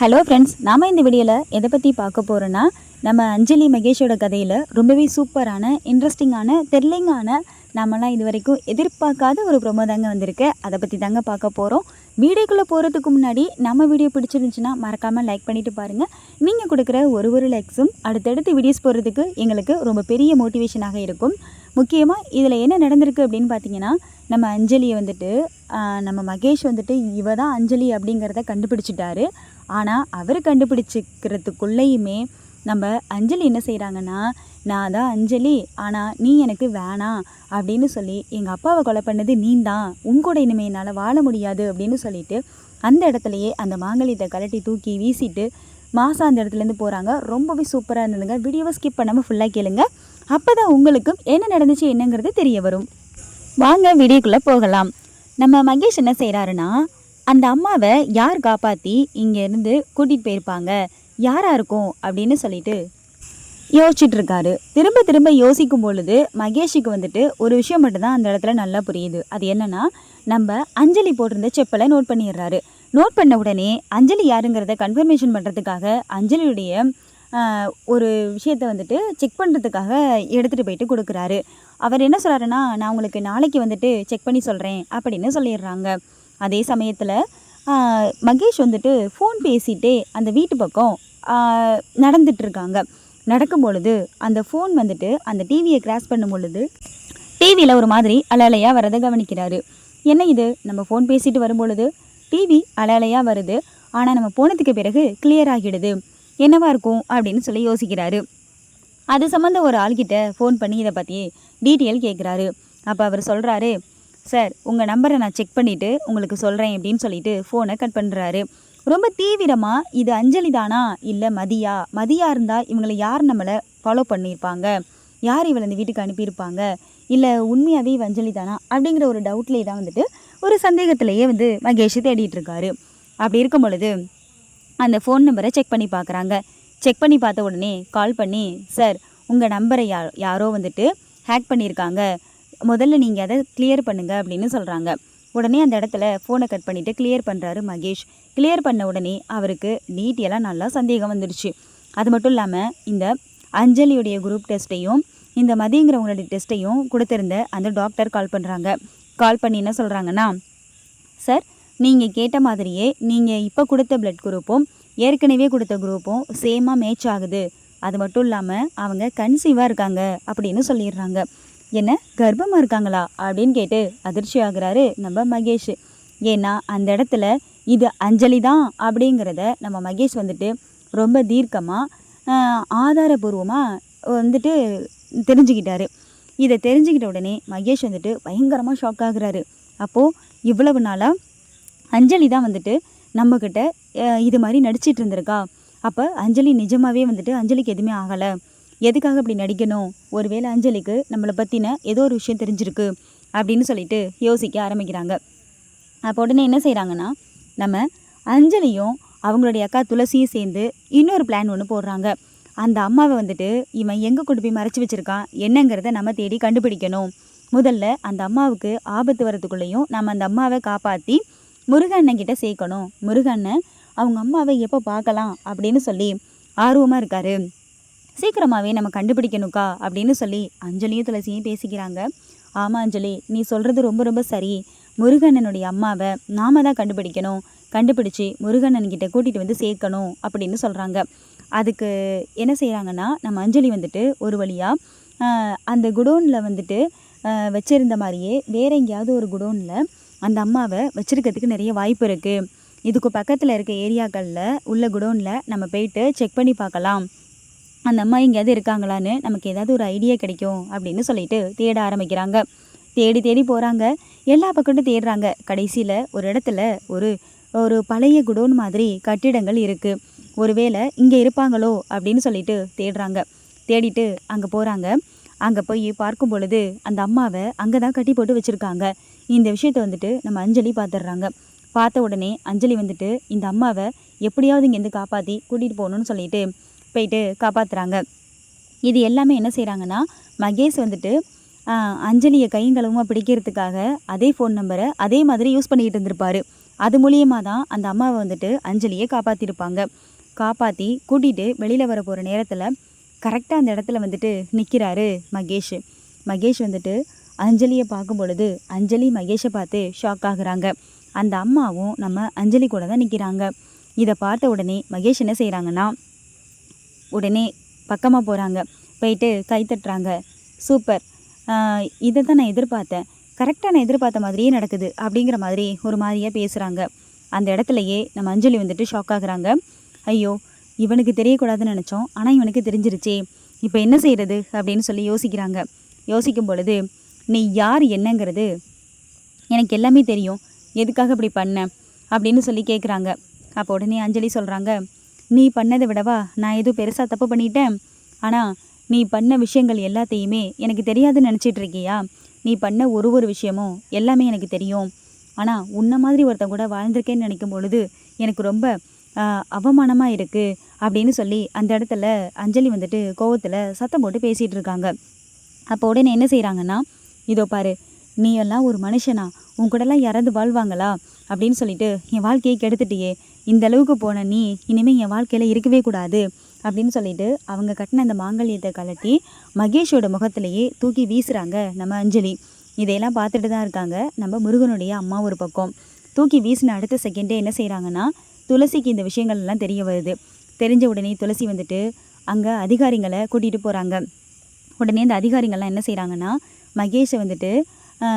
Hello friends நாம் இந்த வீடியோவில் எதை பற்றி பார்க்க போகிறோன்னா நம்ம அஞ்சலி மகேஷோட கதையில் ரொம்பவே சூப்பரான இன்ட்ரெஸ்டிங்கான தெர்லிங்கான நம்மலாம் இது வரைக்கும் எதிர்பார்க்காத ஒரு ப்ரொமோ தாங்க வந்திருக்கு. அதை பற்றி தாங்க பார்க்க போகிறோம் வீடியோக்குள்ளே போகிறதுக்கு முன்னாடி நம்ம வீடியோ பிடிச்சிருந்துச்சுன்னா மறக்காமல் லைக் பண்ணிவிட்டு பாருங்கள் நீங்கள் கொடுக்குற ஒரு ஒரு லைக்ஸும் அடுத்தடுத்து வீடியோஸ் போடுறதுக்கு எங்களுக்கு ரொம்ப பெரிய மோட்டிவேஷனாக இருக்கும். முக்கியமாக இதில் என்ன நடந்திருக்கு அப்படின்னு பார்த்தீங்கன்னா நம்ம அஞ்சலியை வந்துட்டு நம்ம மகேஷ் வந்துட்டு இவ தான் அஞ்சலி அப்படிங்கிறத கண்டுபிடிச்சிட்டாரு. ஆனால் அவர் கண்டுபிடிச்சிக்கிறதுக்குள்ளேயுமே நம்ம அஞ்சலி என்ன செய்கிறாங்கன்னா நான் தான் அஞ்சலி ஆனால் நீ எனக்கு வேணாம் அப்படின்னு சொல்லி எங்கள் அப்பாவை கொலை பண்ணது நீ தான் உங்கூட இனிமே என்னால் வாழ முடியாது அப்படின்னு சொல்லிட்டு அந்த இடத்துலையே அந்த மாங்கலியத்தை கலட்டி தூக்கி வீசிட்டு மாசா அந்த இடத்துலேருந்து போகிறாங்க ரொம்பவே சூப்பராக இருந்ததுங்க. வீடியோவை ஸ்கிப் பண்ணாமல் ஃபுல்லாக கேளுங்க. அப்போ தான் உங்களுக்கும் என்ன நடந்துச்சு என்னங்கிறது தெரிய வரும். வாங்க வீடியோக்குள்ளே போகலாம். நம்ம மகேஷ் என்ன செய்கிறாருன்னா அந்த அம்மாவை யார் காப்பாற்றி இங்கேருந்து கூட்டிகிட்டு போயிருப்பாங்க? யாராக இருக்கும்? அப்படின்னு சொல்லிட்டு யோசிச்சுட்டு இருக்காரு திரும்ப திரும்ப யோசிக்கும் பொழுது மகேஷுக்கு வந்துட்டு ஒரு விஷயம் மட்டும்தான் அந்த இடத்துல நல்லா புரியுது. அது என்னன்னா நம்ம அஞ்சலி போட்டிருந்த செப்பலை நோட் பண்ணிடுறாரு. நோட் பண்ண உடனே அஞ்சலி யாருங்கிறத கன்ஃபர்மேஷன் பண்ணுறதுக்காக அஞ்சலியுடைய ஒரு விஷயத்தை வந்துட்டு செக் பண்ணுறதுக்காக எடுத்துகிட்டு போயிட்டு கொடுக்குறாரு. அவர் என்ன சொல்கிறாருன்னா நான் உங்களுக்கு நாளைக்கு வந்துட்டு செக் பண்ணி சொல்கிறேன் அப்படின்னு சொல்லிடுறாங்க. அதே சமயத்தில் மகேஷ் வந்துட்டு ஃபோன் பேசிகிட்டே அந்த வீட்டு பக்கம் நடந்துட்டுருக்காங்க நடக்கும் பொழுது அந்த ஃபோன் வந்துட்டு அந்த டிவியை கிராஸ் பண்ணும் பொழுது டிவியில் ஒரு மாதிரி அலையலையாக வரதை கவனிக்கிறாரு. என்ன இது? நம்ம ஃபோன் பேசிட்டு வரும் பொழுது டிவி அலையலையாக வருது. ஆனால் நம்ம போனதுக்கு பிறகு கிளியர் ஆகிடுது. என்னவா இருக்கும் அப்படின்னு சொல்லி யோசிக்கிறாரு. அது சம்மந்த ஒரு ஆள்கிட்ட ஃபோன் பண்ணி இதை பற்றி டீட்டெயில் கேட்குறாரு அப்போ அவர் சொல்கிறாரு சார் உங்கள் நம்பரை நான் செக் பண்ணிவிட்டு உங்களுக்கு சொல்கிறேன் அப்படின்னு சொல்லிட்டு ஃபோனை கட் பண்ணுறாரு ரொம்ப தீவிரமாக இது அஞ்சலி தானா இல்லை மதியா? மதியா இருந்தால் இவங்களை யார் நம்மளை ஃபாலோ பண்ணியிருப்பாங்க யார் இவளை இந்த வீட்டுக்கு அனுப்பியிருப்பாங்க? இல்லை உண்மையாகவே இவ அஞ்சலி தானா அப்படிங்கிற ஒரு டவுட்லேயே தான் வந்துட்டு ஒரு சந்தேகத்திலேயே வந்து மகேஷ் தேடிட்டுருக்காரு அப்படி இருக்கும் பொழுது அந்த ஃபோன் நம்பரை செக் பண்ணி பார்க்குறாங்க. செக் பண்ணி பார்த்த உடனே கால் பண்ணி சார் உங்கள் நம்பரை யா யாரோ வந்துட்டு ஹேக் பண்ணியிருக்காங்க. முதல்ல நீங்கள் அதை கிளியர் பண்ணுங்க அப்படின்னு சொல்கிறாங்க உடனே அந்த இடத்துல ஃபோனை கட் பண்ணிவிட்டு கிளியர் பண்ணுறாரு மகேஷ். கிளியர் பண்ண உடனே அவருக்கு டீட்டெயிலாக நல்லா சந்தேகம் வந்துடுச்சு. அது மட்டும் இல்லாமல் இந்த அஞ்சலியுடைய குரூப் டெஸ்ட்டையும் இந்த மதியங்கிறவங்களுடைய டெஸ்ட்டையும் கொடுத்துருந்த அந்த டாக்டர் கால் பண்ணுறாங்க கால் பண்ணி என்ன சொல்கிறாங்கன்னா சார் நீங்கள் கேட்ட மாதிரியே நீங்கள் இப்போ கொடுத்த பிளட் குரூப்பும் ஏற்கனவே கொடுத்த குரூப்பும் சேமாக மேட்ச் ஆகுது. அது மட்டும் இல்லாமல் அவங்க கன்சீவாக இருக்காங்க அப்படின்னு சொல்லிடுறாங்க. என்ன கர்ப்பமாக இருக்காங்களா? அப்படின்னு கேட்டு அதிர்ச்சி ஆகுறாரு நம்ம மகேஷ். ஏன்னா அந்த இடத்துல இது அஞ்சலி தான் அப்படிங்கிறத நம்ம மகேஷ் வந்துட்டு ரொம்ப தீர்க்கமாக ஆதாரபூர்வமாக வந்துட்டு தெரிஞ்சுக்கிட்டாரு. இதை தெரிஞ்சுக்கிட்ட உடனே மகேஷ் வந்துட்டு பயங்கரமாக ஷாக் ஆகுறாரு. அப்போது இவ்வளவு நாளாக அஞ்சலி தான் வந்துட்டு நம்மக்கிட்ட இது மாதிரி நடிச்சிட்டு இருந்திருக்கா? அப்போ அஞ்சலி நிஜமாகவே வந்துட்டு அஞ்சலிக்கு எதுவுமே ஆகலை. எதுக்காக இப்படி நடிக்கணும்? ஒருவேளை அஞ்சலிக்கு நம்மளை பற்றின ஏதோ ஒரு விஷயம் தெரிஞ்சிருக்கு அப்படின்னு சொல்லிட்டு யோசிக்க ஆரம்பிக்கிறாங்க. அப்போ உடனே என்ன செய்கிறாங்கன்னா நம்ம அஞ்சலியும் அவங்களுடைய அக்கா துளசியும் சேர்ந்து இன்னொரு பிளான் ஒன்று போடுறாங்க. அந்த அம்மாவை வந்துட்டு இவன் எங்கே கொண்டு போய் மறைச்சி வச்சுருக்கான்? என்னங்கிறத நம்ம தேடி கண்டுபிடிக்கணும். முதல்ல அந்த அம்மாவுக்கு ஆபத்து வரதுக்குள்ளேயும் நம்ம அந்த அம்மாவை காப்பாற்றி முருகண்ணன் கிட்ட சேர்க்கணும். முருகண்ணன் அவங்க அம்மாவை எப்போ பார்க்கலாம்? அப்படின்னு சொல்லி ஆர்வமாக இருக்காரு. சீக்கிரமாகவே நம்ம கண்டுபிடிக்கணுக்கா அப்படின்னு சொல்லி அஞ்சலியும் துளசியும் பேசிக்கிறாங்க. ஆமாம் அஞ்சலி நீ சொல்கிறது ரொம்ப ரொம்ப சரி. முருகண்ணனுடைய அம்மாவை நாம தான் கண்டுபிடிக்கணும். கண்டுபிடிச்சி முருகண்ணன் கிட்ட கூட்டிகிட்டு வந்து சேர்க்கணும் அப்படின்னு சொல்கிறாங்க அதுக்கு என்ன செய்கிறாங்கன்னா நம்ம அஞ்சலி வந்துட்டு ஒரு வழியாக அந்த குடோனில் வந்துட்டு வச்சுருந்த மாதிரியே வேற எங்கேயாவது ஒரு குடோனில் அந்த அம்மாவை வச்சுருக்கிறதுக்கு நிறைய வாய்ப்பு இருக்குது இதுக்கு பக்கத்தில் இருக்க ஏரியாக்களில் உள்ள குடோனில் நம்ம போயிட்டு செக் பண்ணி பார்க்கலாம். அந்த அம்மா எங்கேயாவது இருக்காங்களான்னு நமக்கு ஏதாவது ஒரு ஐடியா கிடைக்கும் அப்படின்னு சொல்லிட்டு தேட ஆரம்பிக்கிறாங்க. தேடி தேடி போகிறாங்க எல்லா பக்கமும் தேடுறாங்க. கடைசியில் ஒரு இடத்துல ஒரு ஒரு பழைய குடோன் மாதிரி கட்டிடங்கள் இருக்குது ஒருவேளை இங்கே இருப்பாங்களோ அப்படின்னு சொல்லிட்டு தேடுறாங்க. தேடிட்டு அங்கே போகிறாங்க அங்கே போய் பார்க்கும் பொழுது அந்த அம்மாவை அங்கே தான் கட்டி போட்டு வச்சுருக்காங்க. இந்த விஷயத்தை வந்துட்டு நம்ம அஞ்சலி பார்த்துடுறாங்க பார்த்த உடனே அஞ்சலி வந்துட்டு இந்த அம்மாவை எப்படியாவது இங்கேருந்து காப்பாற்றி கூட்டிகிட்டு போகணுன்னு சொல்லிட்டு போயிட்டு காப்பாற்றுறாங்க இது எல்லாமே என்ன செய்கிறாங்கன்னா மகேஷ் வந்துட்டு அஞ்சலியை கையும் பிடிக்கிறதுக்காக அதே ஃபோன் நம்பரை அதே மாதிரி யூஸ் பண்ணிக்கிட்டு இருந்திருப்பார். அது மூலியமாக தான் அந்த அம்மாவை வந்துட்டு அஞ்சலியை காப்பாற்றிருப்பாங்க காப்பாற்றி கூட்டிகிட்டு வெளியில் வர போகிற நேரத்தில் கரெக்டாக அந்த இடத்துல வந்துட்டு நிற்கிறாரு மகேஷ். மகேஷ் வந்துட்டு அஞ்சலியை பார்க்கும் பொழுது அஞ்சலி மகேஷை பார்த்து ஷாக் ஆகுறாங்க. அந்த அம்மாவும் நம்ம அஞ்சலி கூட தான் நிற்கிறாங்க இதை பார்த்த உடனே மகேஷ் என்ன செய்கிறாங்கன்னா உடனே பக்கமாக போகிறாங்க போயிட்டு கை தட்டுறாங்க. சூப்பர். இதை தான் நான் எதிர்பார்த்தேன். கரெக்டாக நான் எதிர்பார்த்த மாதிரியே நடக்குது அப்படிங்கிற மாதிரி ஒரு மாதிரியாக பேசுகிறாங்க அந்த இடத்துலையே நம்ம அஞ்சலி வந்துட்டு ஷாக் ஆகுறாங்க. ஐயோ இவனுக்கு தெரியக்கூடாதுன்னு நினச்சோம். ஆனால் இவனுக்கு தெரிஞ்சிருச்சே. இப்போ என்ன செய்கிறது அப்படின்னு சொல்லி யோசிக்கிறாங்க. யோசிக்கும் பொழுது நீ யார் என்னங்கிறது எனக்கு எல்லாமே தெரியும். எதுக்காக இப்படி பண்ண? அப்படின்னு சொல்லி கேட்குறாங்க அப்போ உடனே அஞ்சலி சொல்கிறாங்க நீ பண்ணதை விடவா நான் எதுவும் பெருசாக தப்பு பண்ணிட்டேன். ஆனால் நீ பண்ண விஷயங்கள் எல்லாத்தையுமே எனக்கு தெரியாதுன்னு நினச்சிட்டு இருக்கியா நீ பண்ண ஒரு ஒரு விஷயமும் எல்லாமே எனக்கு தெரியும். ஆனால் உன்ன மாதிரி ஒருத்தன் கூட வாழ்ந்திருக்கேன்னு நினைக்கும் பொழுது எனக்கு ரொம்ப அவமானமாக இருக்குது அப்படின்னு சொல்லி அந்த இடத்துல அஞ்சலி வந்துட்டு கோவத்தில் சத்தம் போட்டு பேசிகிட்டு இருக்காங்க அப்போ உடனே என்ன செய்கிறாங்கன்னா இதோ பாரு நீ எல்லாம் ஒரு மனுஷனா உன் கூடலாம் யாராவது வாழ்வாங்களா? அப்படின்னு சொல்லிட்டு என் வாழ்க்கையை கெடுத்துட்டியே. இந்த அளவுக்கு போன நீ இனிமேல் என் வாழ்க்கையில் இருக்கவே கூடாது. அப்படின்னு சொல்லிட்டு அவங்க கட்டின அந்த மாங்கல்யத்தை கலட்டி மகேஷோட முகத்திலேயே தூக்கி வீசுகிறாங்க நம்ம அஞ்சலி. இதையெல்லாம் பார்த்துட்டு தான் இருக்காங்க நம்ம முருகனுடைய அம்மா ஒரு பக்கம். தூக்கி வீசின அடுத்த செகண்டே என்ன செய்கிறாங்கன்னா துளசிக்கு இந்த விஷயங்கள் எல்லாம் தெரிய வருது. தெரிஞ்ச உடனே துளசி வந்துட்டு அங்கே அதிகாரிங்களை கூட்டிகிட்டு போகிறாங்க உடனே இந்த அதிகாரிகள்லாம் என்ன செய்கிறாங்கன்னா மகேஷை வந்துட்டு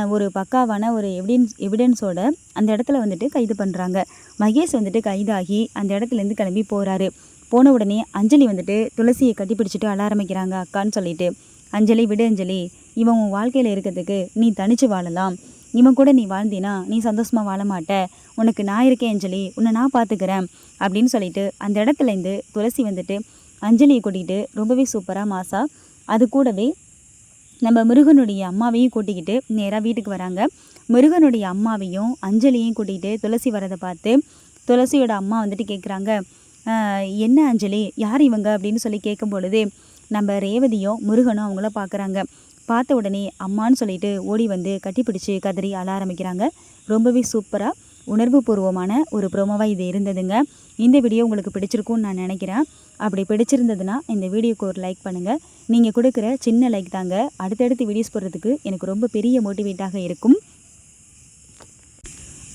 ஒரு பக்காவான ஒரு எவிடன்ஸ் எவிடன்ஸோட அந்த இடத்துல வந்துட்டு கைது பண்ணுறாங்க மகேஷ் வந்துட்டு கைதாகி அந்த இடத்துலேருந்து கிளம்பி போகிறாரு போன உடனே அஞ்சலி வந்துட்டு துளசியை கட்டி பிடிச்சிட்டு அழ ஆரம்பிக்கிறாங்க அக்கான்னு சொல்லிட்டு. அஞ்சலி விடு அஞ்சலி இவன் உன் வாழ்க்கையில் இருக்கிறதுக்கு நீ தனிச்சு வாழலாம். இவன் கூட நீ வாழ்ந்தினா நீ சந்தோஷமாக வாழ மாட்ட. உனக்கு நான் இருக்கேன் அஞ்சலி உன்னை நான் பார்த்துக்கிறேன் அப்படின்னு சொல்லிட்டு அந்த இடத்துலேருந்து துளசி வந்துட்டு அஞ்சலியை கூட்டிகிட்டு ரொம்பவே சூப்பராக மாசா அது கூடவே நம்ம முருகனுடைய அம்மாவையும் கூட்டிக்கிட்டு நேராக வீட்டுக்கு வராங்க. முருகனுடைய அம்மாவையும் அஞ்சலியையும் கூட்டிகிட்டு துளசி வரதை பார்த்து துளசியோட அம்மா வந்துட்டு கேட்குறாங்க என்ன அஞ்சலி? யார் இவங்க? அப்படின்னு சொல்லி கேட்கும் பொழுது நம்ம ரேவதியும் முருகனும் அவங்கள பார்க்குறாங்க பார்த்த உடனே அம்மான்னு சொல்லிட்டு ஓடி வந்து கட்டிப்பிடிச்சு கதறி அழ ஆரம்பிக்கிறாங்க. ரொம்பவே சூப்பராக உணர்வுபூர்வமான ஒரு ப்ரோமோவாக இது இருந்ததுங்க. இந்த வீடியோ உங்களுக்கு பிடிச்சிருக்கும்னு நான் நினைக்கிறேன். அப்படி பிடிச்சிருந்ததுன்னா இந்த வீடியோக்கு ஒரு லைக் பண்ணுங்கள் நீங்கள் கொடுக்குற சின்ன லைக் தாங்க. அடுத்தடுத்து வீடியோஸ் போடுறதுக்கு எனக்கு ரொம்ப பெரிய மோட்டிவேட்டாக இருக்கும்.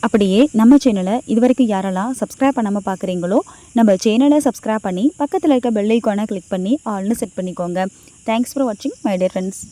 அப்படியே நம்ம சேனலை இது வரைக்கும் யாரெல்லாம் சப்ஸ்கிரைப் பண்ணாமல் பார்க்குறீங்களோ நம்ம சேனலை சப்ஸ்கிரைப் பண்ணி பக்கத்தில் இருக்க பெல் ஐக்கானை கிளிக் பண்ணி ஆல்னு செட் பண்ணிக்கோங்க. தேங்க்ஸ் ஃபார் வாட்சிங் மை டியர் ஃப்ரெண்ட்ஸ்